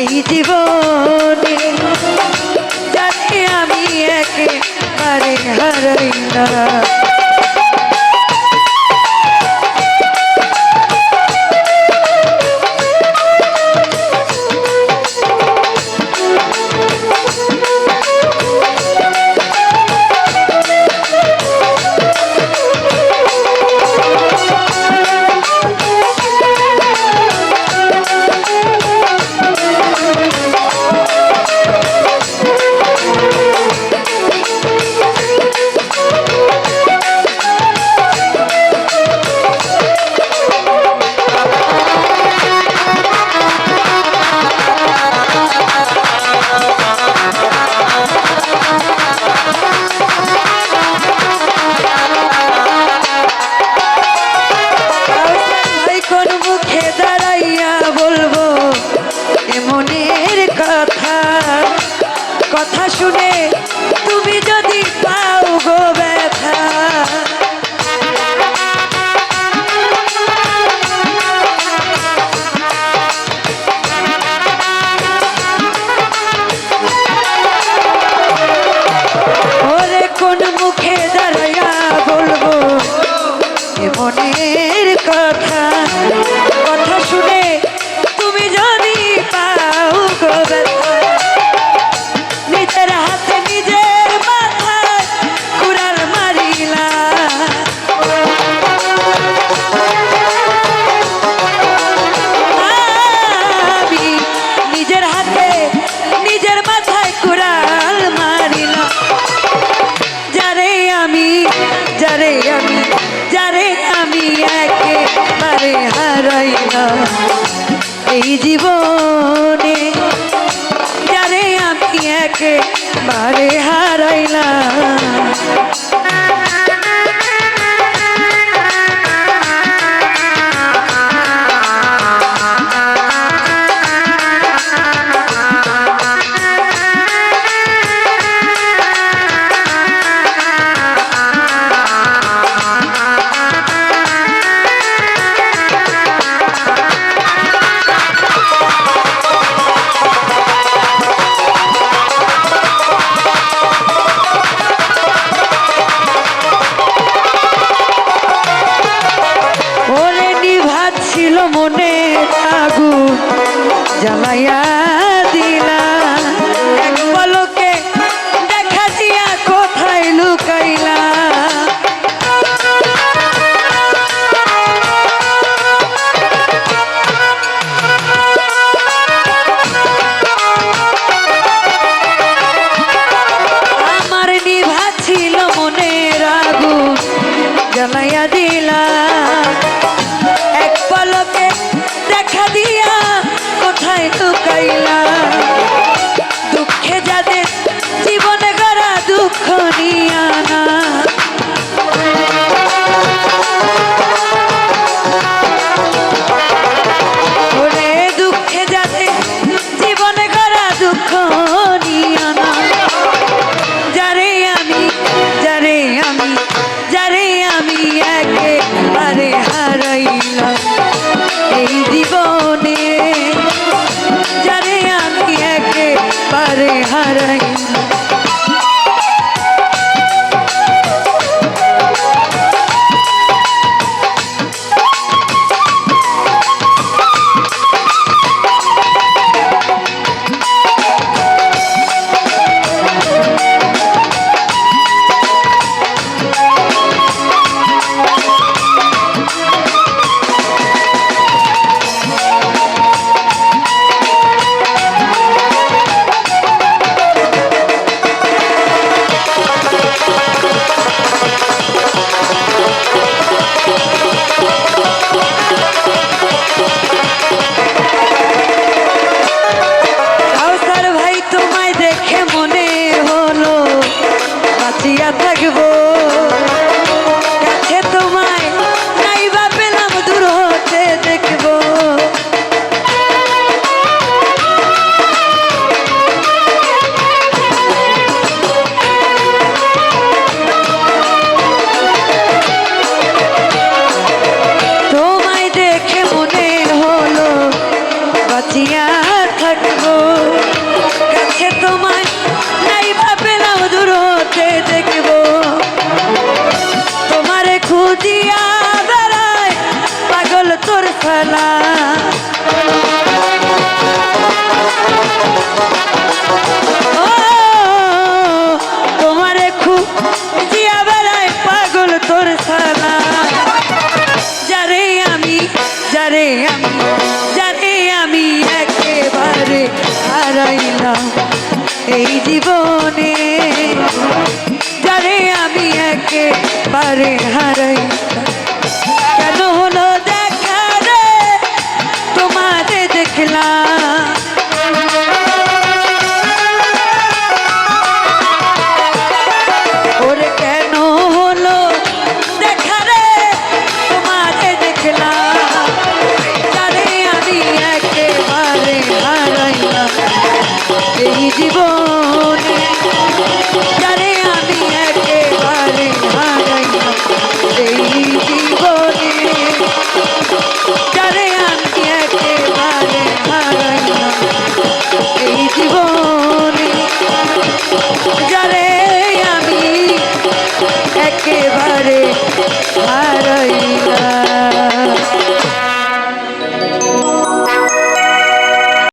এই জীবনে জানি আমি একেবারে হারাই না। 주님 ছিল মনে আগু জ্বালাইয়া দিলা। এক পলকে দেখা দিয়া কোথায় লুকাইলা। আমার নিভা ছিল মনে রাগু জ্বালাইয়া দিলা। follow me. Thank you. বেলা। খুব জিয়া পাগল তোর সালা যারে আমি যারে আমি যারে আমি একেবারে হারাইলাম এই জীবনে। যারে আমি একেবারে হারাইলাম। la